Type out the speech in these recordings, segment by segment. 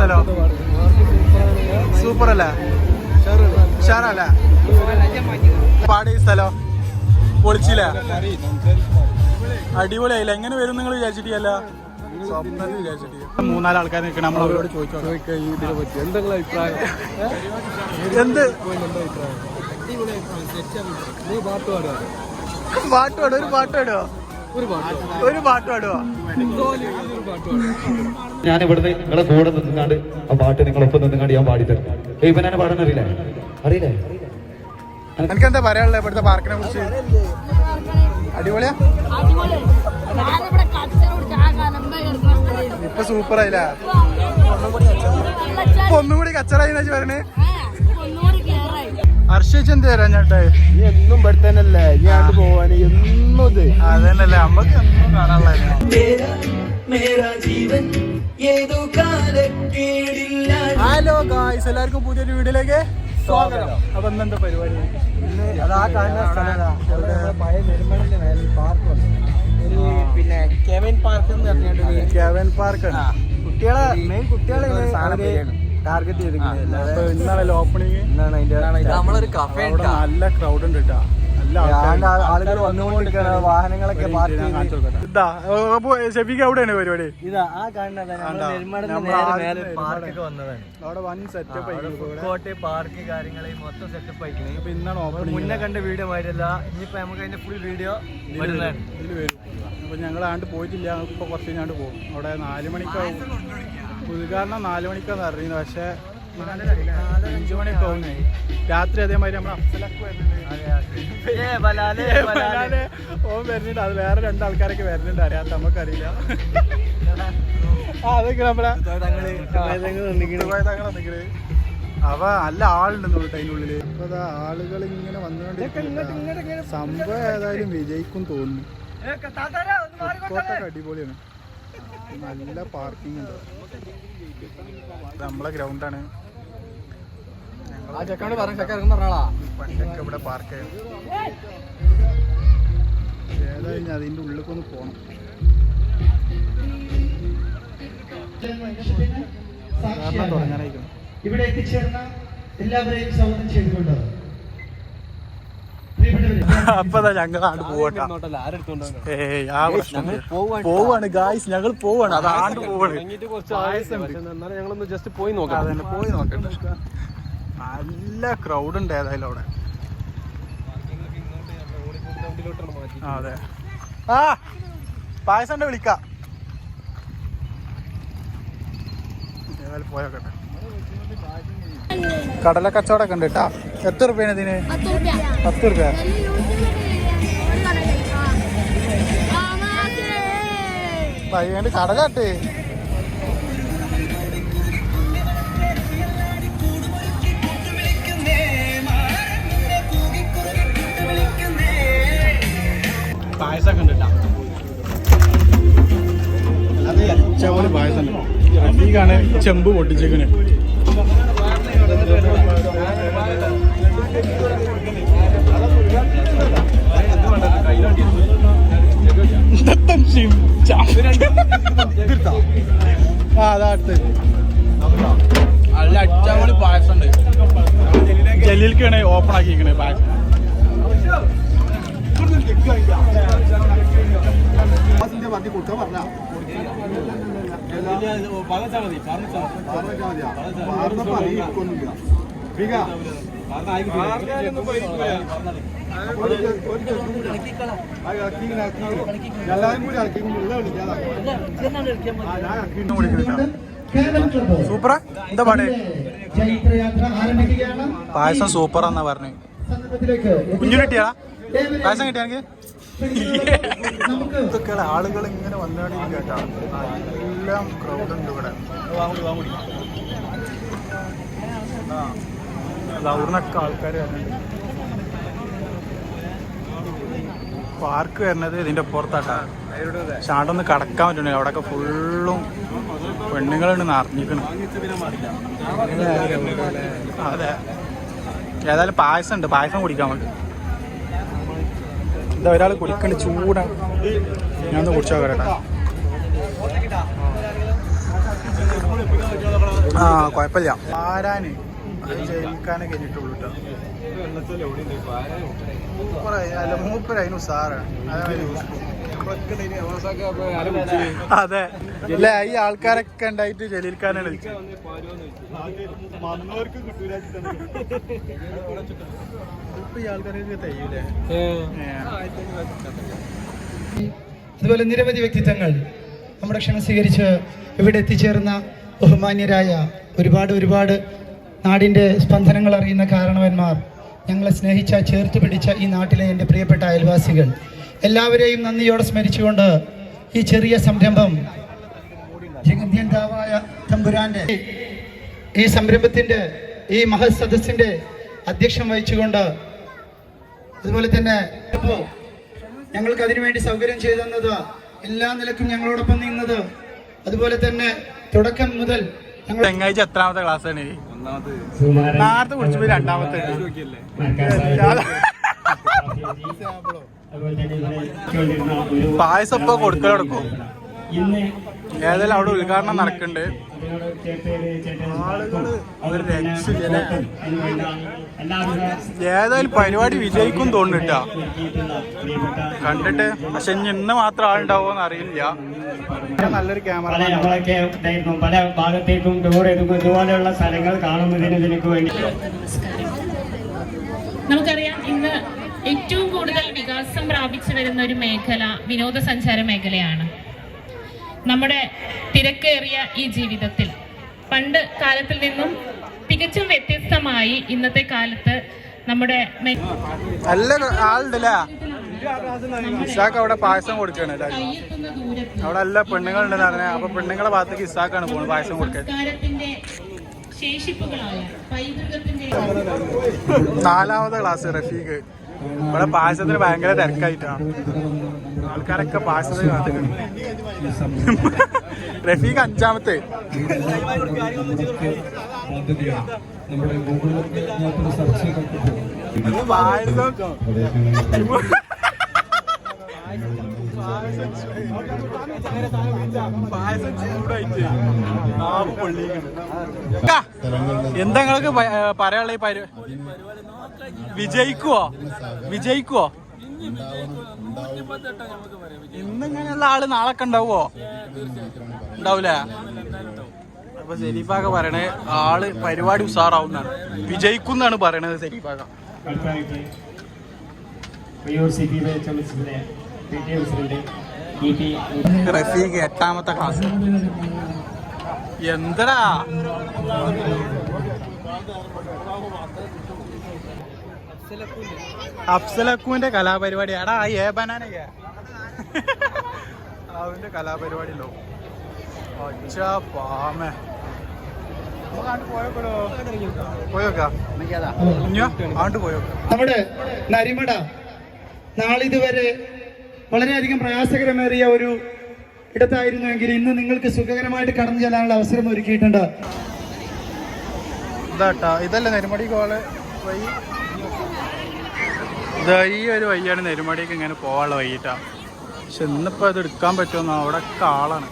സ്ഥലം സൂപ്പർ അല്ല ഉഷാറല്ലേ? പാടി സ്ഥലം. പൊളിച്ചില്ല? അടിപൊളിയായില്ല? എങ്ങനെ വരും നിങ്ങൾ വിചാരിച്ചിട്ടില്ല? മൂന്നാൽ ആൾക്കാർ നിൽക്കണം നമ്മൾ അവരോട് അഭിപ്രായം? എന്ത്? പാട്ട് പാടുക ഒരു പാട്ട് പാടുക ഒരു പാട്ട് പാട്ട് ഒരു പാട്ട് ഞാൻ ഇവിടുന്ന് നിങ്ങളെ കൂടെ നിന്നുകാണ്ട് ആ പാട്ട് നിങ്ങളൊപ്പം നിന്നുകാണ്ട് ഞാൻ പാടിത്തരും. ഇപ്പൊ ഞാൻ പാടാൻ അറിയില്ലേ? അറിയില്ലേ എനിക്ക് എന്താ പറയാനുള്ളത് ഇവിടുത്തെ പാർക്കിനെ കുറിച്ച്? അടിപൊളിയാ? ഇപ്പൊ സൂപ്പർ ആയില്ല ഒന്നുകൂടി ഒന്നും കൂടി കച്ചറായി പറഞ്ഞേ ഹർഷിച്ചെന്ത് കേറായി ഹർഷിച്ച് എന്ത് തരാൻ ചേട്ടേ നീ എന്നും ഇവിടെ നീ പോവാന് എന്നും ഇത്. അതന്നല്ലേ നമ്മക്ക് എന്നും കാണാനുള്ള ഹലോ ഗായ്സ് എല്ലാവർക്കും പുതിയൊരു വീഡിയോയിലേക്ക് സ്വാഗതം. അപ്പൊ എന്താ പരിപാടി? പിന്നെ കെവിൻ പാർക്ക് എന്ന് പറഞ്ഞിട്ട് കെവൻ പാർക്ക് കുട്ടികളെ മെയിൻ കുട്ടികളെ ടാർഗറ്റ് ചെയ്തിരിക്കുന്നത്. ഇന്നാണല്ലോ ഓപ്പണിങ് നമ്മളൊരു കഫേ നല്ല ക്രൗഡ് ഉണ്ട് കേട്ടോ ആളുകൾ വന്നുകൊണ്ടിരിക്കുകയാണ് വാഹനങ്ങളൊക്കെ ഷെഫിക്ക് അവിടെയാണ് പരിപാടി? ഇതാ ആ കാണുന്നത് പാർക്ക് കാര്യങ്ങളെ മൊത്തം സെറ്റപ്പ് ആയിക്കണേ മുന്നേ കണ്ട വീഡിയോ മാതിരിയല്ല. ഇനിയിപ്പോ നമുക്ക് അതിന്റെ ഫുൾ വീഡിയോ അപ്പൊ ഞങ്ങൾ ആണ്ട് പോയിട്ടില്ല. ഇപ്പൊ കുറച്ച് കഴിഞ്ഞാണ്ട് പോകും. അവിടെ നാല് മണിക്കാവും. ഉദ്ഘാടനം നാല് മണിക്കാന്ന് അറിയുന്നത് പക്ഷെ അഞ്ചു മണി പോകുന്നേ രാത്രി അതേമാതിരി നമ്മൾ അഫ്സലൊക്കെ വരുന്നുണ്ട്. ഓൻ വരുന്നുണ്ട്. അത് വേറെ രണ്ടാൾക്കാരൊക്കെ വരുന്നുണ്ട്. അറിയാത്ത നമുക്കറിയില്ല. ആ അതൊക്കെ നമ്മളെ തങ്ങൾ. അവ അല്ല തോന്നുന്നു അതിനുള്ളിൽ അപ്പൊ അതാ ആളുകൾ ഇങ്ങനെ വന്നുകൊണ്ട് സംഭവം ഏതായാലും വിജയിക്കും തോന്നുന്നു. അടിപൊളിയാണ്. നല്ല പാർക്കിംഗ് ഉണ്ട്. നമ്മളെ ഗ്രൗണ്ടാണ് ആ ചെക്കനോട് പറഞ്ഞു ചെക്കൻ ഇറങ്ങുന്ന പറഞ്ഞാളാ പണ്ടൊക്കെ ഇവിടെ പാർക്ക് ഏതായാലും അതിന്റെ ഉള്ളിലേക്കൊന്ന് പോകണം ഇവിടെ എത്തിച്ചേർന്ന എല്ലാവരെയും സ്വാഗതം ചെയ്തുകൊണ്ട് ഞങ്ങൾ ആണ്ട് പോവട്ടാ. പോവാണ്. പോവാണ് ഗായ്സ് ഞങ്ങൾ പോവാണ്. അത് ആണ്ട് പോവാണ്. ഞങ്ങളൊന്ന് ജസ്റ്റ് പോയി നോക്കാം. പോയി നോക്കട്ടെ. നല്ല ക്രൗഡ് ഉണ്ട് ഏതായാലും അവിടെ. ആ, അതെ. ആ പായസം ഉണ്ട് വിളിക്കാം. ഏതായാലും പോയോക്കട്ടെ കടല കച്ചവടമൊക്കെ ഉണ്ട് കേട്ടാ. എത്ര റുപ്യാണ് ഇതിന്? പത്ത് മാസേ വൈകിട്ട് കടലാട്ട് പായസമൊക്കെ ഉണ്ട് കേട്ടോ. ചെവൽ പായസം റഫീഖാണ് ചെമ്പ് അടുത്ത്. നല്ല അടിച്ചാമണി പായസം ഉണ്ട്. ജലീൽക്കാണ് ഓപ്പൺ ആക്കിയിരിക്കണേ പായസം. സൂപ്പറാ? എന്താ പാട്? പായസം സൂപ്പറാന്നാ പറഞ്ഞു. സംഗമത്തിലേക്ക് കിട്ടിയാ പായസം നമുക്ക് ഇതൊക്കെ ആളുകൾ ഇങ്ങനെ വന്നാണ് കേട്ടോ. എല്ലാം ക്രൗഡ് ഉണ്ട് ഇവിടെ. ലൗറിനൊക്കെ ആൾക്കാർ വരുന്നുണ്ട് പാർക്ക് വരുന്നത് ഇതിന്റെ പുറത്താട്ടാ. പക്ഷെ ഒന്ന് കടക്കാൻ പറ്റുന്നില്ല. അവിടെയൊക്കെ ഫുള്ളും പെണ്ണുങ്ങളുണ്ട് നിറഞ്ഞിരിക്കണം അതെ. ഏതായാലും പായസം ഉണ്ട്. പായസം കുടിക്കാൻ നമുക്ക് ഇതാ ഒരാൾ കുളിക്കണ്ട് ചൂടാണ് ഒന്ന് കുടിച്ചോ കേട്ടാ. ആ കുഴപ്പമില്ല. ആരാന് അത് ജയിക്കാനേ കഴിഞ്ഞിട്ടുള്ളൂ കേട്ടോ. അല്ല മൂപ്പര് അതിന് ഉസാറാണ്. അതേമാതിരി അതെ. ഇല്ല ഈ ആൾക്കാരൊക്കെ ഉണ്ടായിട്ട് ജലീൽക്കാനാണ് വിളിച്ചത് ഇപ്പൊ ഈ ആൾക്കാർക്ക് തയ്യൂലേ അതുപോലെ നിരവധി വ്യക്തിത്വങ്ങൾ നമ്മുടെ ക്ഷണം സ്വീകരിച്ച് ഇവിടെ എത്തിച്ചേർന്ന ബഹുമാന്യരായ ഒരുപാട് ഒരുപാട് നാടിന്റെ സ്പന്ദനങ്ങൾ അറിയുന്ന കാരണവന്മാർ ഞങ്ങളെ സ്നേഹിച്ച ചേർത്ത് പിടിച്ച ഈ നാട്ടിലെ എന്റെ പ്രിയപ്പെട്ട അയൽവാസികൾ. എല്ലാവരെയും നന്ദിയോടെ സ്മരിച്ചുകൊണ്ട് ഈ ചെറിയ സംരംഭം ജഗന്യന്താവായ തമ്പുരാന്റെ ഈ സംരംഭത്തിന്റെ ഈ മഹത് സദസ്സിന്റെ അധ്യക്ഷം വഹിച്ചുകൊണ്ട് അതുപോലെ തന്നെ ഞങ്ങൾക്ക് അതിനുവേണ്ടി സൗകര്യം ചെയ്തു തന്നത് എല്ലാ നിലക്കും ഞങ്ങളോടൊപ്പം നിന്നത്. അതുപോലെ തന്നെ തുടക്കം മുതൽ തെങ്ങാഴ്ച എത്രാമത്തെ ക്ലാസ് ആണ്? നേരത്തെ കുടിച്ചപ്പോ രണ്ടാമത്തെ. പായസം ഇപ്പൊ കൊടുക്കൽ കൊടുക്കും ഏതായാലും അവിടെ ഉദ്ഘാടനം നടക്കുന്നുണ്ട്? ഏതായാലും പരിപാടി വിജയിക്കും തോന്നിട്ട കണ്ടിട്ട് പക്ഷെ ഇനി ഇന്ന് മാത്രം ആളുണ്ടാവോന്ന് അറിയില്ല. നല്ലൊരു ക്യാമറ നമ്മളൊക്കെ പല ഭാഗത്തേക്കും ടൂർ എടുക്കും ഇതുപോലെയുള്ള സ്ഥലങ്ങൾ കാണുന്നതിന് ഇതിനൊക്കെ വേണ്ടി. നമുക്കറിയാം ഇന്ന് ഏറ്റവും കൂടുതൽ വികാസം പ്രാപിച്ചു വരുന്ന ഒരു മേഖല വിനോദസഞ്ചാര മേഖലയാണ്. നമ്മുടെ തിരക്കേറിയ ഈ ജീവിതത്തിൽ. പണ്ട് കാലത്തിൽ നിന്നും തികച്ചും വ്യത്യസ്തമായി ഇന്നത്തെ കാലത്ത് നമ്മുടെ നല്ല ആളുണ്ടല്ലേ? ഇസാക്ക് അവിടെ പായസം അവിടെ എല്ലാ പെണ്ണുങ്ങളുണ്ടെന്ന് പറഞ്ഞാൽ അപ്പൊ പെണ്ണുങ്ങളെ ഭാഗത്തേക്ക് ഇസാക്കാണ് പോകുന്നത് പായസം കൊടുക്കാൻ. നാലാമത്തെ ക്ലാസ് റഫീഖ്. ഇവിടെ പായസത്തിന് ഭയങ്കര തിരക്കായിട്ടാണ് ആൾക്കാരൊക്കെ പായസത്തിന് കാത്തിക്കണം റഫീഖ് അഞ്ചാമത്തെ. പായസം എന്താ നിങ്ങൾക്ക് പറയാനുള്ള ഈ പരി വിജയിക്കുവോ? വിജയിക്കുവോ? ഇന്നിങ്ങനെയുള്ള ആൾ നാളെ കണ്ടാവോ ഉണ്ടാവോ ഉണ്ടാവൂലേ? അപ്പൊ സെരീഫാക്ക പറയണേ ആൾ പരിപാടി ഉഷാറാവുന്നാണ് വിജയിക്കുന്നാണ് പറയണത് സെരീഫാക്ക. റഫീഖ് എട്ടാമത്തെ ക്ലാസ് എന്തടാ? അഫ്സലക്കുവിന്റെ കലാപരിപാടി എടാ ഏ ബനാനയ്യ അവന്റെ കലാപരിപാടി ഉണ്ടോ പാമേ. ആണ്ട് പോയോക്കാം. നമ്മുടെ നരിമട. നാളിതുവരെ വളരെയധികം പ്രയാസകരമേറിയ ഒരു ഇടത്തായിരുന്നുവെങ്കിൽ ഇന്ന് നിങ്ങൾക്ക് സുഖകരമായിട്ട് കടന്നു ചെല്ലാനുള്ള അവസരം ഒരുക്കിയിട്ടുണ്ട്. ഇതാട്ടാ ഇതല്ലേ നെരുമടി കോൾ വഴി? ഇതാ ഈ ഒരു വഴിയാണ് നെരുമടിക്ക് ഇങ്ങനെ പോകാനുള്ള വഴിയിട്ടാ പക്ഷെ ഇന്നിപ്പോ അത് എടുക്കാൻ പറ്റുമെന്നോ അവിടെ കാളാണ്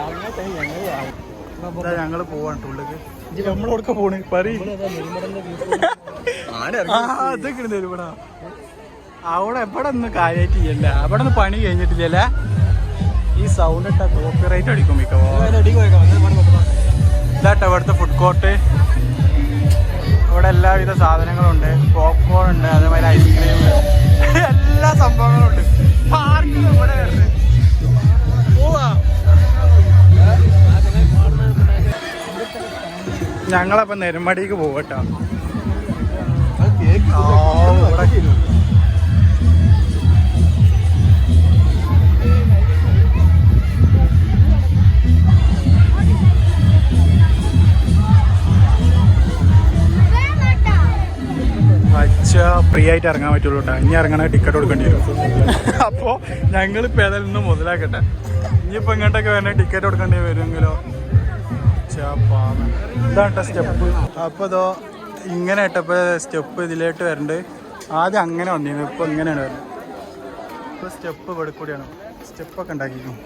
ആളാണ്. ഞങ്ങൾ പോവാണ് ഉള്ളിലേക്ക്. നമ്മളോടൊക്കെ പോണ്? പറയും. അതൊക്കെ അവിടെ എവിടെ ഒന്നും കാര്യമായിട്ട് ചെയ്യല്ല അവിടെ ഒന്ന് പണി കഴിഞ്ഞിട്ടില്ലല്ലേ? ഈ സൗണ്ട് ഇട്ട കോപ്പിറൈറ്റ് അടിക്കും മിക്കവാറും. ഇതാട്ടോ ഇവിടുത്തെ ഫുഡ് കോർട്ട് അവിടെ എല്ലാവിധ സാധനങ്ങളും ഉണ്ട് പോപ്കോൺ ഉണ്ട് അതേമാതിരി ഐസ്ക്രീം എല്ലാ സംഭവങ്ങളും ഉണ്ട്. പാർക്കിൽ ഇവിടെ. പോവാ. ഞങ്ങളപ്പോ നെരുമടിക്ക് അച്ഛ ഫ്രീ ആയിട്ട് ഇറങ്ങാൻ പറ്റുള്ളൂ ഇനി ഇറങ്ങണ ടിക്കറ്റ് കൊടുക്കേണ്ടി വരും. അപ്പോൾ ഞങ്ങളിപ്പോൾ ഏതായാലും ഇന്ന് മുതലാക്കട്ടെ. ഇനിയിപ്പോൾ ഇങ്ങോട്ടൊക്കെ വേണേൽ ടിക്കറ്റ് കൊടുക്കേണ്ടി വരുമെങ്കിലോ? ഇതാണ് സ്റ്റെപ്പ് അപ്പോൾ ഇതോ ഇങ്ങനെ ഇട്ടപ്പോൾ സ്റ്റെപ്പ് ഇതിലേട്ട് വരണ്ട്. ആദ്യം അങ്ങനെ വന്നിരുന്നു ഇപ്പോൾ ഇങ്ങനെയാണ് വരുന്നത് ഇപ്പോൾ സ്റ്റെപ്പ് ഇവിടെ കൂടിയാണ്. സ്റ്റെപ്പൊക്കെ ഉണ്ടാക്കിക്കും.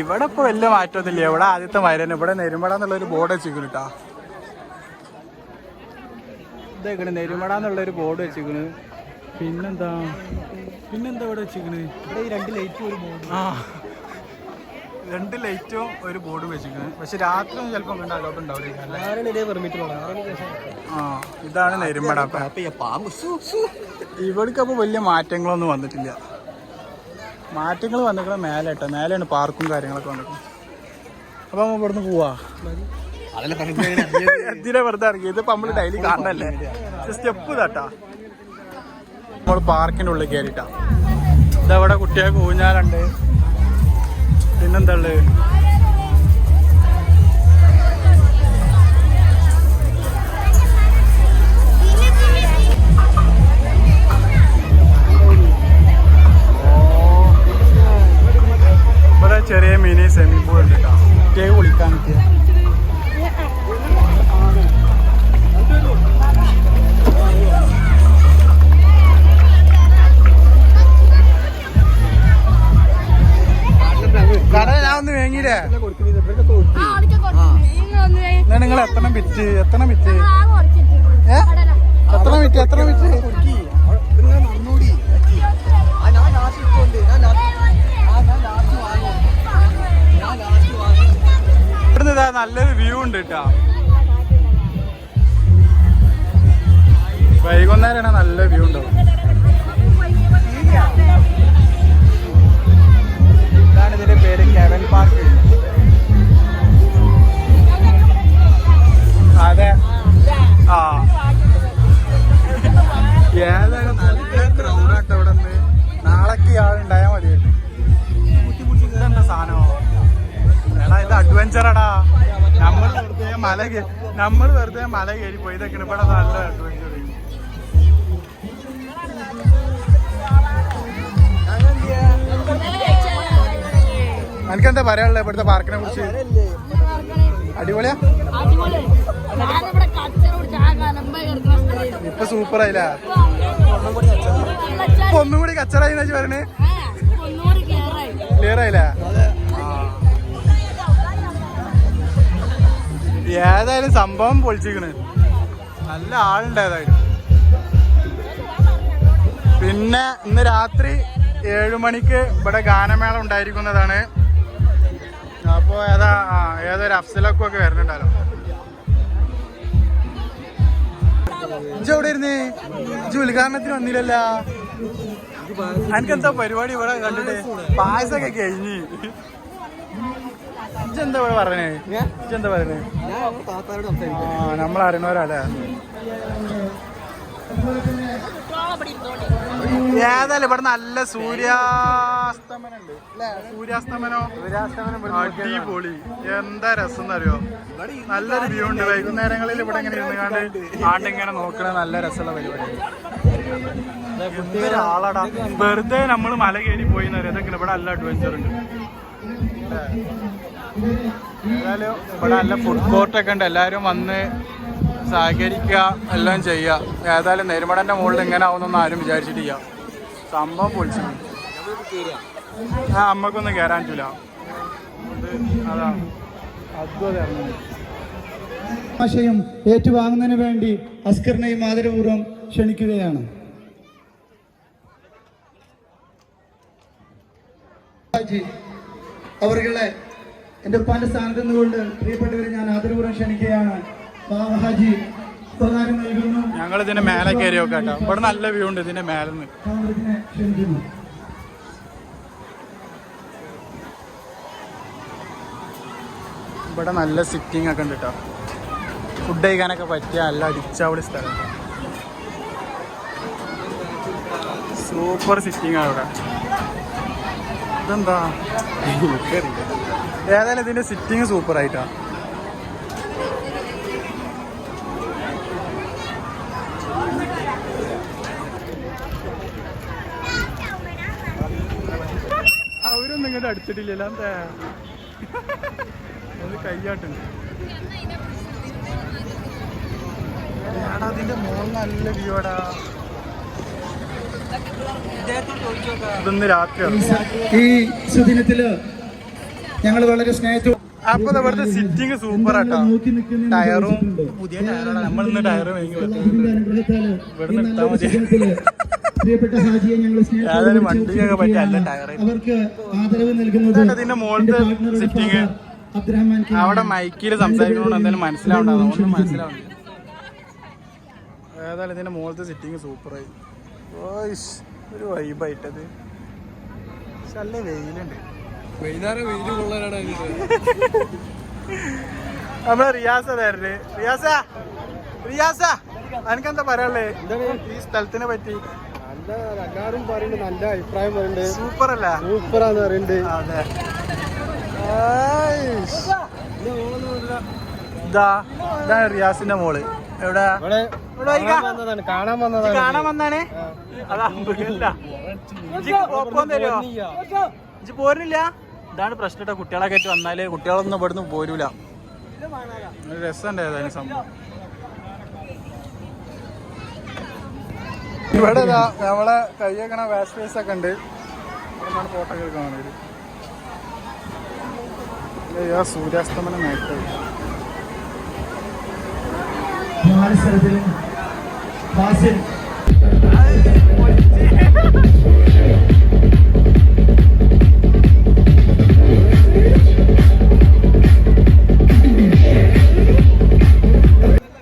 ഇവിടെ ഇപ്പോൾ വലിയ മാറ്റമൊന്നുമില്ല. ഇവിടെ ആദ്യത്തെ മരുന്ന് ഇവിടെ നെരുമട എന്നുള്ളൊരു ബോർഡ് വെച്ചിരിക്കുന്നു കേട്ടോ ഇതേക്കണ് നെരുമട എന്നുള്ളൊരു ബോർഡ് വെച്ചിരിക്കുന്നു. പിന്നെന്താ? പിന്നെന്താ ഇവിടെ വെച്ചിരിക്കുന്നത് ഇവിടെ ഈ രണ്ട് ലൈറ്റ് ഒരു ബോർഡ് ആ. രണ്ട് ലൈറ്റും ഒരു ബോർഡും വെച്ചിരിക്കുന്നത്. പക്ഷെ രാത്രി ചിലപ്പോൾ കണ്ട അലോട്ട് ഉണ്ടാവില്ല ആ ഇതാണ് നെരുമ്പട ഇവിടേക്ക് അപ്പോൾ വലിയ മാറ്റങ്ങളൊന്നും വന്നിട്ടില്ല. മാറ്റങ്ങൾ വന്നിട്ട് മേലെ കേട്ടോ മേലെയാണ് പാർക്കും കാര്യങ്ങളൊക്കെ വന്നിട്ട് അപ്പോൾ നമ്മൾ ഇവിടുന്ന് പോവാ. എന്തിനാ വെറുതെ ഇറങ്ങി ഇതിപ്പോ നമ്മൾ ഡെയിലി കാണണല്ലേ? സ്റ്റെപ്പ് ഇതാട്ടാ. നമ്മൾ പാർക്കിന്റെ ഉള്ളിൽ കയറിട്ടാ ഇതവിടെ കുട്ടികൾക്ക് ഊഞ്ഞാലുണ്ട്. പിന്നെന്താ ചെറിയ മിനി സ്വിമ്മിംഗ് പൂൾ ഉണ്ട് കേട്ടോ. കുളിക്കാൻ പറ്റിയ. കട ഞാൻ ഒന്ന് വേങ്ങിയില്ലേ? നിങ്ങൾ എന്നാ എത്ര വിറ്റ് എത്ര ഏ? എത്ര വിറ്റ് എത്ര വാങ്ങും. ഇവിടുന്ന് ഇതാ നല്ലൊരു വ്യൂ ഉണ്ട് കേട്ടാ. വൈകുന്നേരമാണ് നല്ല വ്യൂ ഉണ്ടാവും. അഡ്വഞ്ചറടാ. നമ്മൾ വെറുതെ മല നമ്മൾ വെറുതെ മല കയറി പോയി ഇതൊക്കെ ഇവിടെ നല്ല അഡ്വഞ്ചർ എനിക്കെന്താ പറയാനുള്ളത് ഇവിടുത്തെ പാർക്കിനെ കുറിച്ച്? അടിപൊളിയാ? ഇപ്പൊ സൂപ്പർ ആയില്ല ഒന്നും കൂടി കച്ചറായി എന്ന് പറഞ്ഞേ ക്ലിയർ ആയില്ല? ഏതായാലും സംഭവം പൊളിച്ചിക്കണ് നല്ല ആളുണ്ട് ഏതായാലും. പിന്നെ ഇന്ന് രാത്രി ഏഴു മണിക്ക് ഇവിടെ ഗാനമേള ഉണ്ടായിരിക്കുന്നതാണ്. അപ്പോ ഏതാ ഏതൊരു അഫ്സലക്കും ഒക്കെ വരുന്നുണ്ടല്ലോ. ഇജ്ജ് എവിടെ ഇരുന്ന്? ഇജ്ജ് ഉദ്ഘാടനത്തിന് വന്നില്ലല്ലോ. എനിക്കെന്താ പരിപാടി ഇവിടെ കണ്ടിട്ട്? പായസൊക്കെ കഴിഞ്ഞ്. ഇജ്ജെന്താ ഇവിടെ പറഞ്ഞേ ഇജ്ജെന്താ പറഞ്ഞേ ആ നമ്മൾ അറിയണവരല്ലേ ഏതായാലും ഇവിടെ നല്ല സൂര്യാസ്തമനം? ഉണ്ട് അല്ലേ സൂര്യാസ്തമനോ അടിപൊളി. എന്താ രസം എന്നറിയോ നല്ലൊരു വ്യൂ ഉണ്ട്. വൈകുന്നേരങ്ങളിൽ ഇവിടെ ഇങ്ങനെ ഇരുന്ന് കണ്ട്. ആണ്ടിങ്ങനെ നോക്കണ നല്ല രസമുള്ള പരിപാടി. ആളാടാ വെറുതെ നമ്മൾ മല കയറി പോയി എന്ന് പറയാം ഇതൊക്കെ ഇവിടെ നല്ല അഡ്വഞ്ചർ ഉണ്ട്? ഏതായാലും ഇവിടെ നല്ല ഫുഡ് കോർട്ടൊക്കെ ഉണ്ട്. എല്ലാവരും വന്ന് സഹകരിക്കുക എല്ലാം ചെയ്യുക. ഏതായാലും നെരുമടന്റെ മുകളിൽ ഇങ്ങനെ ആവുന്നൊന്നും ആരും വിചാരിച്ചിട്ടില്ല. സംഭവം പൊളിച്ചു. ആ അമ്മക്കൊന്നും കയറാൻ പറ്റില്ല അതാണ്. ആശയം ഏറ്റുവാങ്ങുന്നതിന് വേണ്ടി അസ്കറിനെയും ആദരപൂർവം ക്ഷണിക്കുകയാണ്. അവരുടെ എന്റെ ഉപ്പാന്റെ സ്ഥാനത്ത് നിന്നുകൊണ്ട് പ്രിയപ്പെട്ടവരെ ഞാൻ ആദരപൂർവം ക്ഷണിക്കുകയാണ്. ബാബാജി ഉപകാരം നൽകുന്നു. ഞങ്ങൾ ഇതിന്റെ മേലെ കയറി നോക്കാം കേട്ടോ. ഇവിടെ നല്ല വ്യൂ ഉണ്ട് ഇതിന്റെ മേലെ ക്ഷണിക്കുന്നു. ഇവിടെ നല്ല സിറ്റിംഗ് ഒക്കെ ഉണ്ട് കേട്ടോ. ഫുഡ് കഴിക്കാനൊക്കെ പറ്റിയ നല്ല അടിച്ചാവളി സ്ഥലം. സൂപ്പർ സിറ്റിംഗ് ആണ് ഇവിടെ. ഇതെന്താ ഏതായാലും ഇതിന്റെ സിറ്റിങ് സൂപ്പർ ആയിട്ടാ. അവരൊന്നും ഇങ്ങോട്ട് അടുത്തിട്ടില്ലല്ലോ എന്താ അത് കയ്യാട്ടുണ്ട് അതിന്റെ മോൾ നല്ല വ്യൂ എടാ ഇദ്ദേഹത്തോട് ചോദിച്ചു നോക്കാം ഇതൊന്ന് രാത്രിയാണ് ഈ സുദിനത്തിൽ ഞങ്ങൾ വളരെ സ്നേഹത്തോടെ അപ്പൊ ഇവിടുത്തെ സിറ്റിംഗ് സൂപ്പർ ആട്ടോ ടയറും പുതിയ ടയറാണ് നമ്മൾ ഇന്ന് ടയർ വാങ്ങി അള്ളാഹുവിന്റെ അനുഗ്രഹത്താൽ ഇവിടുന്ന് ഈ എടുത്താൽ നല്ലൊരു മതി. സുദിനത്തിൽ പ്രിയപ്പെട്ട ഹാജിയെ ഞങ്ങൾ സ്നേഹത്തോടെ ഏതായാലും വിളിച്ച് വണ്ടിക്കൊക്കെ പറ്റിയ നല്ല ക്ഷണിക്കുകയാണ്. ടയറ്. അവർക്ക് ആദരവ് നൽകുന്നത് ഇതാണ് ഇതിന്റെ മുകളിലത്തെ എന്റെ partner യുടെ sitting. father Abdurahman K. അവിടെ മൈക്കിൽ സംസാരിക്കണോണ്ട് എന്തായാലും മനസ്സിലാവണ്ട. മനസ്സിലാവുന്നില്ല ഏതായാലും ഇതിന്റെ മുകളിലത്തെ സിറ്റിംഗ് സൂപ്പറായി ഓയ്ഷ് ഒരു വൈബായിട്ടത്. നല്ല വെയിലുണ്ട്. വൈകുന്നേരം വെയിൽ കൊള്ളാനാണ് നമ്മളെ റിയാസ തരൽ. റിയാസ റിയാസ എനിക്കെന്താ പറയാനുള്ളേ? ഈ സ്ഥലത്തിനെ പറ്റി. നല്ല എല്ലാവരും പറയുന്നുണ്ട് നല്ല അഭിപ്രായം പറയുന്നുണ്ട്. സൂപ്പർ അല്ല സൂപ്പറാന്ന് പറയുന്നുണ്ട്. അതെ. ആയിഷ്. ഇതാ ഇതാണ് റിയാസിന്റെ മോൾ. എവിടെ? കാണാൻ വന്നതാണ് കാണാൻ വന്നാണ്? ഇജ്ജ് പോരില്ല ഇതാണ് പ്രശ്നം കേട്ടോ. കുട്ടികളൊക്കെ ആയിട്ട് വന്നാൽ കുട്ടികളൊന്നും ഇവിടുന്ന് പോരൂല. സംഭവം. ഇവിടെ നമ്മളെ കയ്യേക്കണ വാഷ് ഒക്കെ ഉണ്ട്. ഫോട്ടോ കേൾക്കാൻ വേണ്ടി സൂര്യാസ്തമനം നേരത്തെ. നാല് സ്ഥലത്തിലും ഫാസിൽ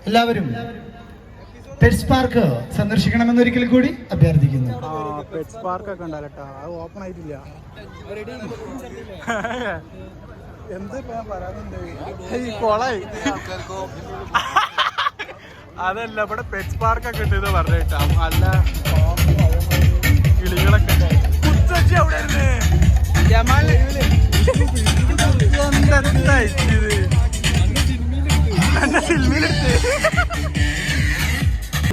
എല്ലാവരും പെറ്റ്സ് പാർക്ക് സന്ദർശിക്കണമെന്ന് ഒരിക്കൽ കൂടി അഭ്യർത്ഥിക്കുന്നു. പെറ്റ്സ് പാർക്ക് ഒക്കെ ഉണ്ടല്ലോ അത് ഓപ്പൺ ആയിട്ടില്ല. എന്ത് പറയാനുണ്ട്? ഈ കൊളായി അതല്ല ഇവിടെ പെറ്റ്സ് പാർക്ക് ഒക്കെ ഉണ്ട് ഇത് പറഞ്ഞിട്ടാ നല്ല കിളികളൊക്കെ. കുത്തച്ചി അവിടെ ഇരുന്ന്.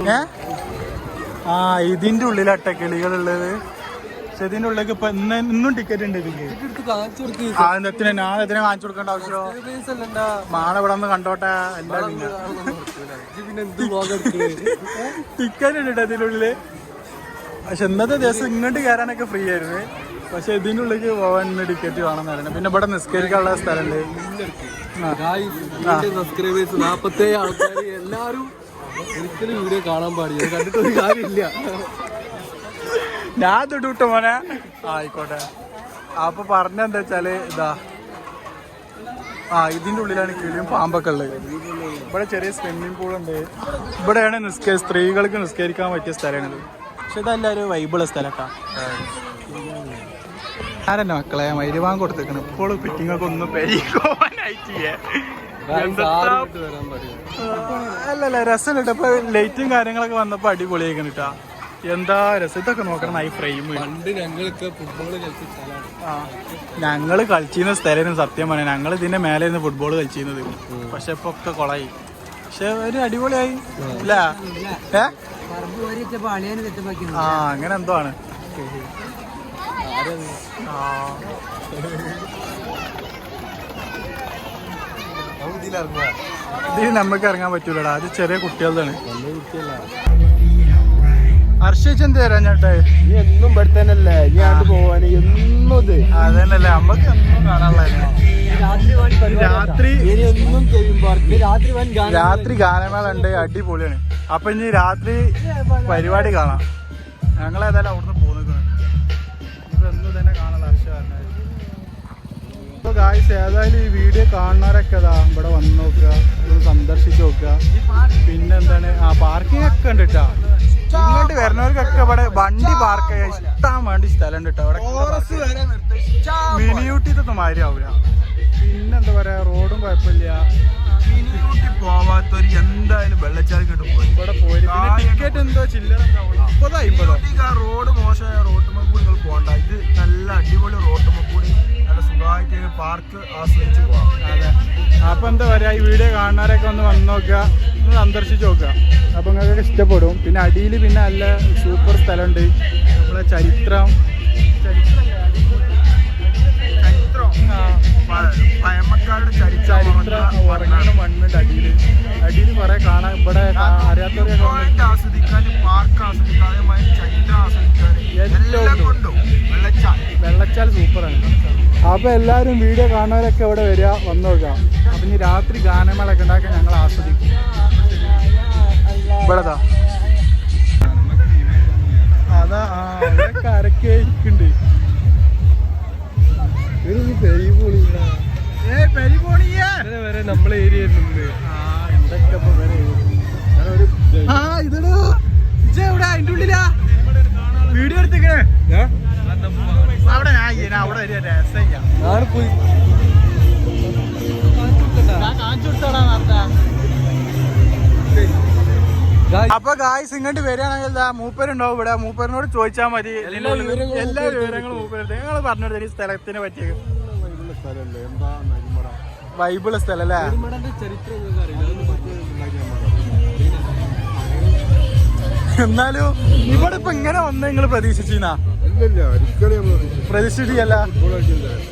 എന്നെ ആ ഇതിന്റെ ഉള്ളിലാട്ട കിളികളുള്ളത് പക്ഷെ ഇതിന്റെ ഉള്ളിലേക്ക് ഇപ്പൊ ഇന്ന് ഇന്നും ടിക്കറ്റ് ഉണ്ട് ഇതിന്റെ ആ എത്തിന് ഞാൻ ഇതിനെ കാണിച്ചു കൊടുക്കേണ്ട ആവശ്യമോ മാളെ ഇവിടെ ഒന്ന് കണ്ടോട്ടെ എല്ലാ ടിക്കറ്റ് ഉണ്ട് കേട്ടോ ഇതിനുള്ളിൽ പക്ഷെ ഇന്നത്തെ ദിവസം ഇങ്ങോട്ട് കയറാനൊക്കെ ഫ്രീ ആയിരുന്നു. പക്ഷെ ഇതിനുള്ളിൽ ഉള്ളിലേക്ക് പോകാൻ ടിക്കറ്റ് വേണമെന്ന് പറയുന്നത് പിന്നെ ഇവിടെ നിസ്കരിക്കാനുള്ള സ്ഥലമുണ്ട്. സബ്സ്ക്രൈബേഴ്സ് നാപ്പത്തേഴ് ആൾക്കാർ എല്ലാരും ഒരിക്കലും വീഡിയോ കാണാൻ പാടില്ല. കണ്ടിട്ടൊരു കാര്യമില്ല. ഞാൻ തൊട്ട് മോനെ. ആയിക്കോട്ടെ. അപ്പൊ പറഞ്ഞെന്താ വെച്ചാൽ ഇതാ. ആ ഇതിന്റെ ഉള്ളിലാണ് കിളിയും പാമ്പൊക്കെ ഉള്ളത്. ഇവിടെ ചെറിയ സ്വിമ്മിംഗ് പൂൾ ഉണ്ട്. ഇവിടെയാണ് നിസ്ക സ്ത്രീകൾക്ക് നിസ്കരിക്കാൻ പറ്റിയ സ്ഥലമാണിത്. പക്ഷെ ഇതല്ല ഒരു വൈബിള സ്ഥലട്ടാ. ആരെന്നെ മക്കളെ? മൈരുവാൻ കൊടുത്തേക്കണം. ഇപ്പോൾ പിറ്റിങ്ങൾക്ക് ഒക്കെ ഒന്നും പാടില്ല അല്ലല്ല രസം ഇപ്പൊ ലൈറ്റും കാര്യങ്ങളൊക്കെ വന്നപ്പോ അടിപൊളിയായിക്കണം കേട്ടാ എന്താ രസം? ഇതൊക്കെ നോക്കണം ഈ ഫ്രെയിം പണ്ട് ഞങ്ങൾക്ക് ഫുട്ബോൾ കളിച്ച ഞങ്ങൾ കളിച്ചിരുന്ന സ്ഥലം സത്യം പറയാം ഞങ്ങൾ ഇതിന്റെ മേലെ ഇരുന്ന് ഫുട്ബോൾ കളിച്ചിരുന്നത്. പക്ഷെ ഇപ്പൊ ഒക്കെ കൊളായി. പക്ഷെ ഒരു അടിപൊളിയായി. ഇല്ല. ആ അങ്ങനെ എന്തോ ആണ്. ഇതിൽ നമുക്ക് ഇറങ്ങാൻ പറ്റൂലടാ. അത് ചെറിയ കുട്ടികളാണ് കുട്ടികളുടെ ഹർഷിച്ച് എന്ത് തരാൻ ചേട്ടാ നീ എന്നും ഇവിടെ തന്നെയല്ലേ ഇനി ആണ്ട് പോവാന് എന്നും ഇത്. അതന്നല്ലേ നമ്മക്ക് എന്നും കാണാനുള്ള രാത്രി ഇനി രാത്രി വൻ രാത്രി ഗാനമേള ഉണ്ട് അടിപൊളിയാണ്. അപ്പൊ ഇനി രാത്രി പരിപാടി കാണാം. ഞങ്ങൾ ഏതായാലും അവിടുന്ന് പോന്നിക്കണം ഇപ്പൊ എന്നും തന്നെ ഹർഷ ഗായ്സ് ഏതായാലും ഈ വീഡിയോ കാണുന്നവരൊക്കെ ഇതാ ഇവിടെ വന്ന് നോക്കുക സന്ദർശിച്ച് നോക്കുക. പിന്നെന്താണ് ആ പാർക്കിംഗ് ഒക്കെ ഉണ്ട് കേട്ടോ ഇങ്ങോട്ട് വരുന്നവർക്കൊക്കെ ഇവിടെ വണ്ടി പാർക്ക് ചെയ്യാൻ ഇഷ്ടം വേണ്ടി സ്ഥലം ഉണ്ട് കേട്ടോ അവിടെ മിനിയൂട്ടിത്തൊന്നും മാതിരി ആവില്ല പിന്നെന്താ പറയാ റോഡും കുഴപ്പമില്ല. പോവാത്തവര് എന്തായാലും വെള്ളച്ചാൽ കേട്ട് പോയി. ഇവിടെ പോയി. പിന്നെ ടിക്കറ്റ് എന്തോ ചില്ലറ മുപ്പതോ റോഡ് മോശമായ റോട്ടുമ്പോൾ കൂടി നിങ്ങൾ പോകണ്ട. ഇത് നല്ല അടിപൊളി റോട്ടുമ്പോൾ കൂടി. സുഖമായിട്ട് പാർക്ക് ആസ്വദിച്ച് പോവാം. അതെ. അപ്പൊ എന്താ പറയാ ഈ വീഡിയോ കാണുന്നവരൊക്കെ ഒന്ന് വന്ന് നോക്കുക ഒന്ന് സന്ദർശിച്ച് നോക്കുക. അപ്പൊ നിങ്ങൾക്ക് ഇഷ്ടപ്പെടും. പിന്നെ അടിയിൽ പിന്നെ നല്ല സൂപ്പർ സ്ഥലമുണ്ട്. നമ്മളെ ചരിത്രം. ചരിത്രം. പഴമക്കാരുടെ ചരിത്രം അടിയിൽ. അടിയിൽ കുറെ കാണാൻ ഇവിടെ ആസ്വദിക്കാൻ ആസ്വദിക്കാൻ ആസ്വദിച്ചാൽ സൂപ്പറാണ് അപ്പൊ എല്ലാരും വീഡിയോ കാണുന്നവരൊക്കെ ഇവിടെ വരിക വന്നു അപ്പൊ ഇനി രാത്രി ഗാനമേളൊക്കെ ഉണ്ടാക്കാൻ ഞങ്ങൾ ആസ്വദിക്കും. ഇവിടെതാ അതാ അതൊക്കെ അവിടെ നമ്മളെ ഏരിയ ഇതടോ. എവിടെ? അതിന്റെ ഉള്ളിലാ? വീഡിയോ എടുത്തേക്കണേ. അവിടെ ഞാൻ അവിടെ രസമില്ല ഞാൻ അപ്പൊ ഗായ്സ് ഇങ്ങോട്ട് വരികയാണെങ്കിൽ ദാ മൂപ്പരുണ്ടാവും ഇവിടെ. മൂപ്പരനോട് ചോദിച്ചാൽ മതി. എല്ലാ വിവരങ്ങളും മൂപ്പരെടുത്ത് ഞങ്ങൾ പറഞ്ഞെടുത്ത ഈ സ്ഥലത്തിനെ പറ്റിയ വൈബിൾ സ്ഥലം അല്ലേ എന്നാലും ഇവിടെ ഇപ്പൊ ഇങ്ങനെ വന്ന് നിങ്ങൾ പ്രതീക്ഷിച്ചിന്നാ? പ്രതീക്ഷിച്ചില്ല.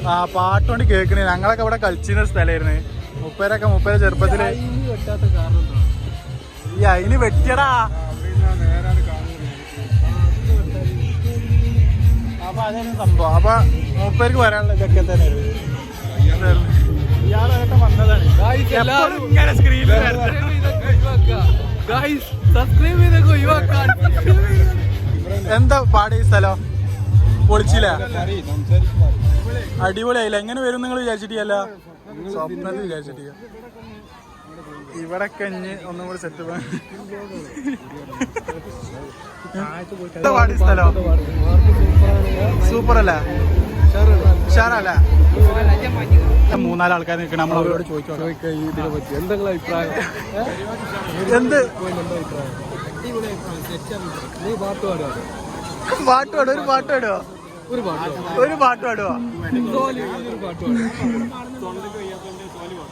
ആ പാട്ടുകൊണ്ട് കേൾക്കണേ ഞങ്ങളൊക്കെ ഇവിടെ കളിച്ചിരുന്ന സ്ഥലമായിരുന്നു മുപ്പേരൊക്കെ മുപ്പേരെ ചെറുപ്പത്തിൽ ഈ അയിന് വെട്ടിയടാ. അപ്പൊ അതൊരു സംഭവം? അപ്പൊ മൂപ്പേർക്ക് വരാനുള്ള ഇതൊക്കെ തന്നെ ഇയാളൊക്കെ വന്നതാണ്. എപ്പോഴും ഇങ്ങനെ സ്ക്രീനിൽ സബ്സ്ക്രൈബ് ചെയ്തൊക്കെ ഒഴിവാക്കാൻ എന്താ പാടി ഈ സ്ഥലം? പൊളിച്ചില്ല? അടിപൊളിയായില്ല? എങ്ങനെ വരും നിങ്ങൾ വിചാരിച്ചിട്ടില്ല? സ്വപ്നത്തിൽ വിചാരിച്ചിട്ടില്ല. ഇവിടെ കഞ്ഞ് ഒന്നും കൂടി സെറ്റ് പാടി സ്ഥലം. സൂപ്പർ അല്ലേ ഉഷാറല്ലേ? മൂന്നാൽ ആൾക്കാർ നിൽക്കണം നമ്മൾ അവരോട് ചോദിച്ചോ എന്തെങ്കിലും അഭിപ്രായം? എന്ത്? നീ പാട്ട് ഒരു പാട്ട് പാടും ഒരു പാട്ട് പാടുവോ? ഒരു പാട്ട് ഒരു പാട്ട് പാടുവോ ഒരു പാട്ട് പാടാ പാടില്ല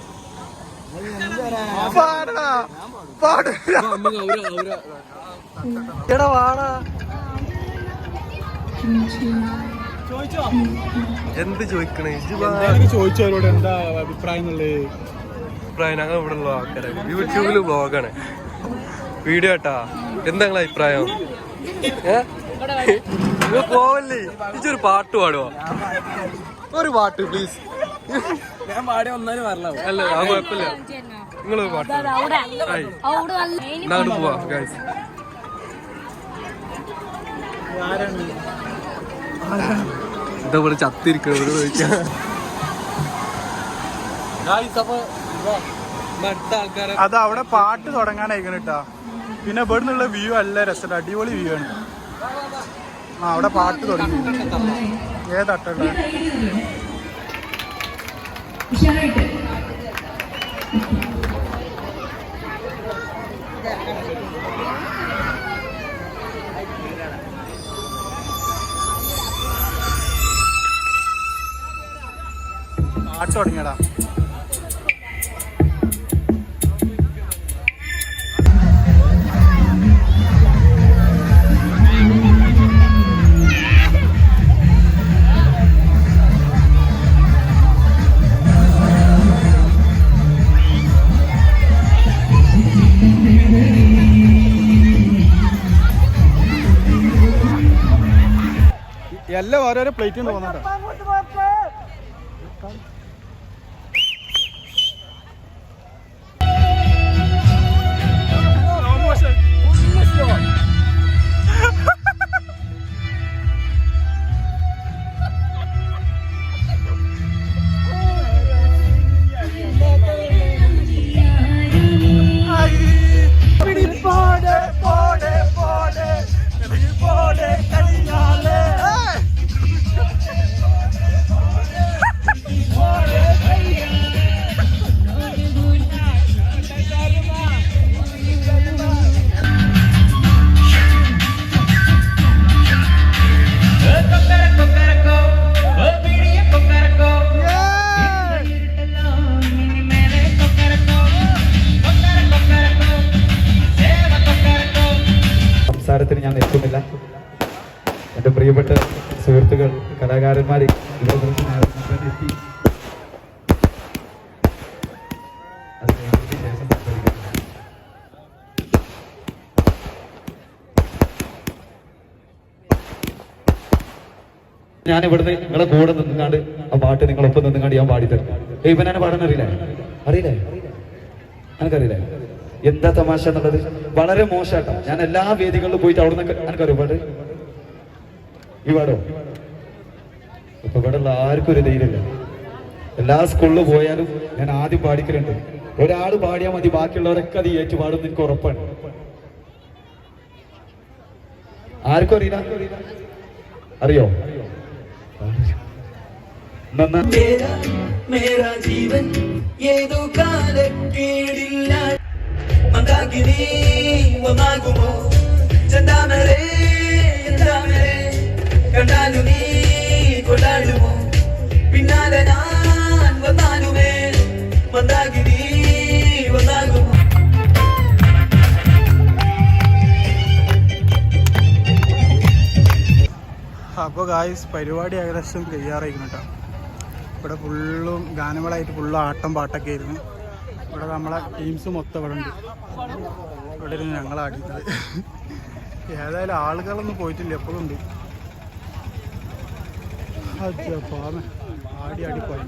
എടാ വാടാ. എന്ത് ചോദിക്കണേ? ചോദിച്ചു അവരോട് എന്താ അഭിപ്രായം അഭിപ്രായം ഞങ്ങൾ ഇവിടെ ഉള്ള ആൾക്കാരെ. യൂട്യൂബിൽ ബ്ലോഗാണ് വീഡിയോ കേട്ടാ? എന്താ നിങ്ങളെ അഭിപ്രായം? പോവല്ലേ? ഇച്ചൊരു പാട്ട് പാടുവോ? ഒരു പാട്ട് പ്ലീസ് ഞാൻ പാടി ഒന്നാലും വരലാവും. അല്ല ആ കുഴപ്പമില്ല. നിങ്ങൾ പാട്ട് പാട്. അവിടെ ആയി. അവിടെ നല്ല എന്നാ പോവാ ഗൈസ് എന്താ ഇവിടെ ചത്തിരിക്കണം ഇവിടെ ചോദിക്കാം അത് അവിടെ പാട്ട് തുടങ്ങാനായിക്കണം കേട്ടാ പിന്നെ ഇവിടെ നിന്നുള്ള വ്യൂ അല്ല രസം അടിപൊളി വ്യൂ ആണ്. ആ അവിടെ പാട്ട് തുടങ്ങി. ഏതട്ടുള്ള പാട്ട് തുടങ്ങിയടാ. എല്ലാം ഓരോരോ പ്ലേറ്റ് പോകുന്നുണ്ട്. സംസാരത്തിന് ഞാൻ നിൽക്കുന്നില്ല. എന്റെ പ്രിയപ്പെട്ട സുഹൃത്തുക്കൾ കലാകാരന്മാർ എത്തി. ഞാൻ ഇവിടുന്ന് നിങ്ങളെ കൂടെ നിന്നുകാണ്ട് ആ പാട്ട് നിങ്ങളൊപ്പം നിന്നുകാണ്ട് ഞാൻ പാടിത്തരും. ഏയ് ഇവൻ എന്നെ പാടാൻ അറിയില്ലേ? അറിയില്ലേ? എനിക്കറിയില്ലേ എന്താ തമാശ എന്നുള്ളത്? വളരെ മോശമായിട്ടാണ് ഞാൻ എല്ലാ വേദികളിലും പോയിട്ട് അവിടെ നിന്ന് എനിക്കറിയോ പാട്ട് ഈ പാടോ? ഇപ്പൊ ഇവിടെ ഉള്ള ആർക്കും ഒരു ധൈര്യമില്ല. എല്ലാ സ്കൂളിലും പോയാലും ഞാൻ ആദ്യം പാടിക്കലുണ്ട്. ഒരാൾ പാടിയാൽ മതി ബാക്കിയുള്ളവരൊക്കെ അത് ഏറ്റുപാടും എനിക്ക് ഉറപ്പാണ്. ആർക്കും അറിയില്ല? അറിയോ? മേരാ ജീവൻ. ഏതോ കാലക്കേടില്ല കൊണ്ടാടുമോ? പിന്നാലെ ഞാൻ അപ്പോൾ ഗായ്സ് പരിപാടി ഏകദേശം തയ്യാറായിരുന്നു കേട്ടോ ഇവിടെ ഫുള്ളും ഗാനങ്ങളായിട്ട് ഫുള്ളും ആട്ടം പാട്ടൊക്കെ ആയിരുന്നു. ഇവിടെ നമ്മളെ ടീംസ് മൊത്തം ഇവിടെ ഉണ്ട്. ഇവിടെ ഇരുന്ന് ഞങ്ങളാടിയത് ഏതായാലും ആളുകളൊന്നും പോയിട്ടില്ല എപ്പോഴും ഉണ്ട്. അച്ഛാ പാമ ആടി ആടി പോയി